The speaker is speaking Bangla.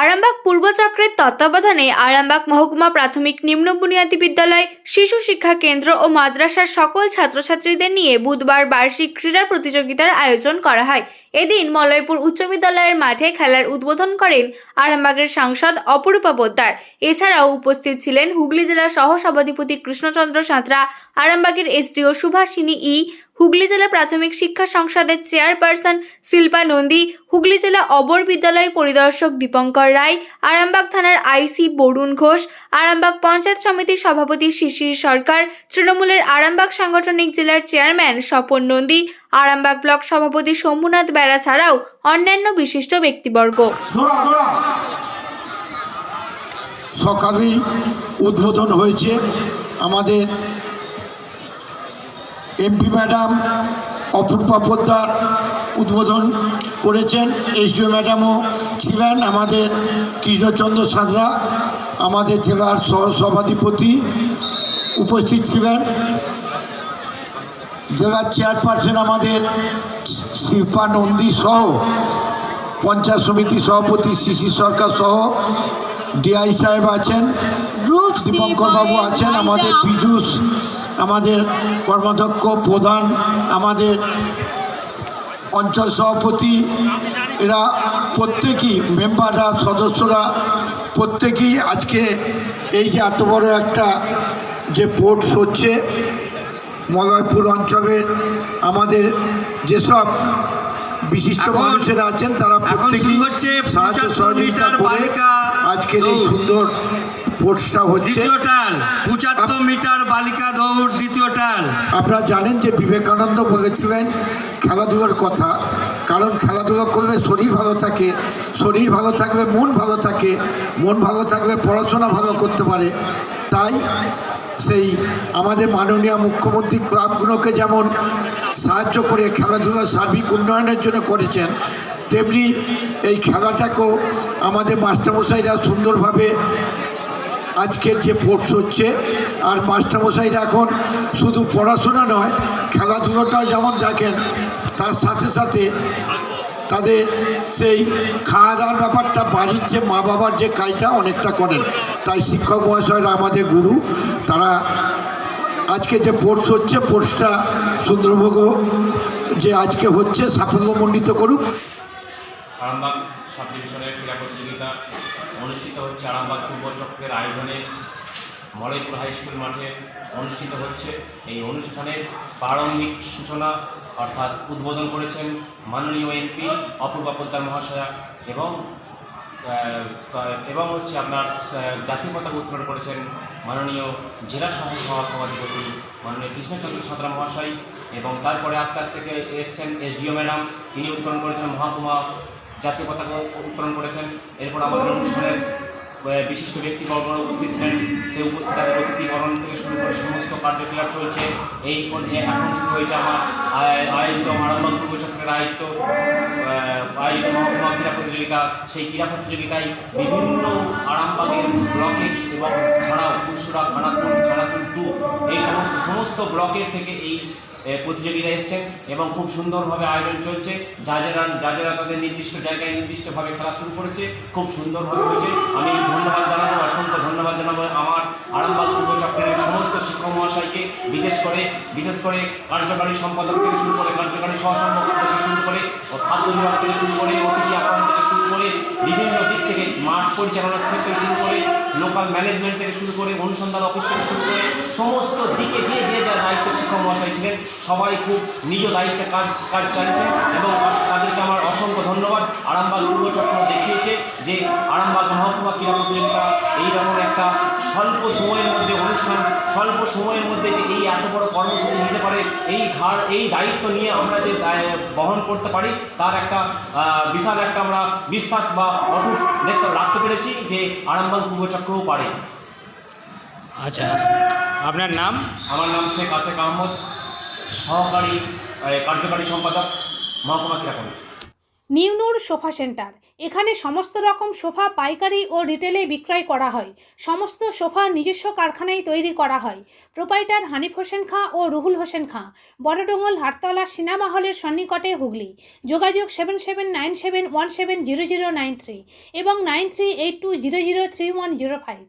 আরামবাগ পূর্বচক্রের তত্ত্বাবধানে আরামবাগ মহকুমা প্রাথমিক নিম্ন বুনিয়াদী বিদ্যালয়, শিশু শিক্ষা কেন্দ্র ও মাদ্রাসার সকল ছাত্রছাত্রীদের নিয়ে বুধবার বার্ষিক ক্রীড়া প্রতিযোগিতার আয়োজন করা হয়। এদিন মলয়পুর উচ্চ বিদ্যালয়ের মাঠে খেলার উদ্বোধন করেন আরামবাগের সাংসদ অপরূপা পোদ্দার। এছাড়াও উপস্থিত ছিলেন হুগলি জেলা সহ সভাধিপতি কৃষ্ণচন্দ্র সাঁতরা, আরামবাগের এসডিও সুভাষিনী ই, হুগলি জেলা প্রাথমিক শিক্ষা সংসদের চেয়ারপারসন শিল্পা নন্দী, হুগলি জেলা অবর বিদ্যালয় পরিদর্শক দীপঙ্কর রায়, আরামবাগ থানার আইসি বরুণ ঘোষ, আরামবাগ পঞ্চায়েত সমিতির সভাপতি শিশির সরকার, তৃণমূলের আরামবাগ সাংগঠনিক জেলার চেয়ারম্যান স্বপন নন্দী আরামবাগ ব্লক সভাপতি শম্ভুনাথ বেড়া ছাড়াও অন্যান্য বিশিষ্ট ব্যক্তিবর্গ। সকালেই উদ্বোধন হয়েছে আমাদের এমপি ম্যাডাম অপূর্বা পোদ্দার উদ্বোধন করেছেন। এস এসডিও ম্যাডামও ছিলেন আমাদের কৃষ্ণচন্দ্র সাঁতরা, আমাদের জেলার সহ সভাধিপতি উপস্থিত ছিলেন। জেলার চেয়ারপারসন আমাদের শিল্পা নন্দী সহ পঞ্চায়েত সমিতি সভাপতি শিশির সরকার সহ ডিআই সাহেব আছেন দীপঙ্কর বাবু আছেন আমাদের পীযুষ আমাদের কর্মাধ্যক্ষ প্রধান আমাদের অঞ্চল সভাপতি এরা প্রত্যেকেই মেম্বাররা সদস্যরা প্রত্যেকেই আজকে এই যে এত বড় একটা যে পোর্টস হচ্ছে মলয়পুর অঞ্চলের আমাদের যেসব বিশিষ্ট মানুষেরা আছেন তারা প্রত্যেকেই হচ্ছে সাহায্য 75 সহযোগিতা মিটার করে বালিকা আজকের এই সুন্দর পোর্টসটা হচ্ছে। দ্বিতীয় পঁচাত্তর মিটার বালিকা দৌড় দ্বিতীয় টান আপনারা জানেন যে বিবেকানন্দ বলেছিলেন খেলাধুলার কথা। কারণ খেলাধুলা করলে শরীর ভালো থাকে শরীর ভালো থাকলে মন ভালো থাকে মন ভালো থাকলে পড়াশোনা ভালো করতে পারে। তাই সেই আমাদের মাননীয় মুখ্যমন্ত্রী ক্লাবগুলোকে যেমন সাহায্য করে খেলাধুলার সার্বিক উন্নয়নের জন্য করেছেন, তেমনি এই খেলাটাকেও আমাদের মাস্টারমশাইরা সুন্দরভাবে আজকের যে পোর্টস হচ্ছে, আর মাস্টারমশাইরা এখন শুধু পড়াশোনা নয়, খেলাধুলোটাও যেমন দেখেন, তার সাথে সাথে তাদের সেই খাওয়া দাওয়ার ব্যাপারটা, বাড়ির যে মা বাবার যে কাজটা অনেকটা করেন। তাই শিক্ষক মহাশয়রা আমাদের গুরু, তারা আজকে যে পোর্টস হচ্ছে পোর্টসটা সুন্দরভোগ যে আজকে হচ্ছে, সাফল্যমণ্ডিত করুক। আরামবাগ সাব ডিভিশনের ক্রীড়া প্রতিযোগিতা অনুষ্ঠিত হচ্ছে আরামবাগ পূর্ব আয়োজনে। মলয়পুর হাই মাঠে অনুষ্ঠিত হচ্ছে। এই অনুষ্ঠানের প্রারম্ভিক সূচনা অর্থাৎ উদ্বোধন করেছেন মাননীয় এমপি অপূর্বা পোদ্দার মহাশয়া এবং এবং হচ্ছে আপনার জাতীয় পতাকা উত্তোলন করেছেন মাননীয় জেলা সহ সভাধিপতি মাননীয় কৃষ্ণচন্দ্র সাঁতরা মহাশয় এবং তারপরে আস্তে আস্তে এসছেন এসডিও ম্যাডাম, তিনি উত্তোলন করেছেন মহাকুমা জাতীয় পতাকা উত্তোলন করেছেন। এরপর আমাদের অনুষ্ঠানের বিশিষ্ট ব্যক্তিবর্গরা উপস্থিত ছিলেন। সেই উপস্থিত তাদের অতিথিকরণ থেকে শুরু করে সমস্ত কার্যকলাপ চলছে। এই ফোন- এখন শুরু হয়েছে আমার আয়- আয়োজিত আরামবাগ পূর্ব আয়োজিত আয়োজিত মহকুমা ক্রীড়া প্রতিযোগিতা। সেই ক্রীড়া প্রতিযোগিতায় বিভিন্ন আরামবাগের ব্লকের এবং ছাড়াও পুরসুরা খানাকুল খানাকুল টু এই সমস্ত সমস্ত ব্লকের থেকে এই এ, প্রতিযোগীরা এসছেন এবং খুব সুন্দরভাবে আয়োজন চলছে। যাজেরা যাজেরা তাদের নির্দিষ্ট জায়গায় নির্দিষ্টভাবে খেলা শুরু করেছে খুব সুন্দরভাবে হয়েছে। আমি ধন্যবাদ জানাব অসংখ্য ধন্যবাদ। বিশেষ করে বিশেষ করে কার্যকারী সম্পাদক থেকে শুরু করে, কার্যকারী সহসম্পাদক থেকে শুরু করে খাদ্য বিভাগ থেকে শুরু করে, অতিথি আপ্যায়ন থেকে শুরু করে, বিভিন্ন দিক থেকে মাঠ পরিচালনা থেকে শুরু করে লোকাল ম্যানেজমেন্ট থেকে শুরু করে, অনুসন্ধান অফিস থেকে শুরু করে, সমস্ত দিকে যে যে শিক্ষক মহাশয় ছিলেন। সবাই খুব নিজ দায়িত্বে কাজ কাজ চালিয়েছেন এবং তাদেরকে আমার অসংখ্য ধন্যবাদ। আরামবাগ পূর্ব চক্র দেখিয়েছে যে আরামবাগ মহকুমা ক্রীড়া প্রতিযোগিতা এইরকম একটা স্বল্প সময়ের মধ্যে অনুষ্ঠান, স্বল্প সময়ের মধ্যে যে এই এত বড় কর্মসূচি নিতে পারে, এই ধার, এই দায়িত্ব নিয়ে আমরা যে বহন করতে পারি, তার একটা বিশাল একটা আমরা বিশ্বাস বা অটুট দেখতে রাখতে পেরেছি যে আরামবাগ পূর্ব চক্রও পারে। আচ্ছা। আপনার নাম? আমার নাম শেখ আশেক আহমদ সহকারী কার্যকারী সম্পাদক মহকুমা ক্রীড়া কমিটি নিউনুর সোফা সেন্টার। এখানে সমস্ত রকম সোফা পাইকারি ও রিটেলে বিক্রয় করা হয়। সমস্ত সোফা নিজস্ব কারখানায় তৈরি করা হয়। প্রোপাইটার হানিফ হোসেন খাঁ ও রুহুল হোসেন খাঁ। বড়ডোঙ্গল হাটতলা সিনেমা হলের সন্নিকটে হুগলি। যোগাযোগ seven seven nine seven one seven zero zero nine three এবং nine three eight two zero zero three one zero five.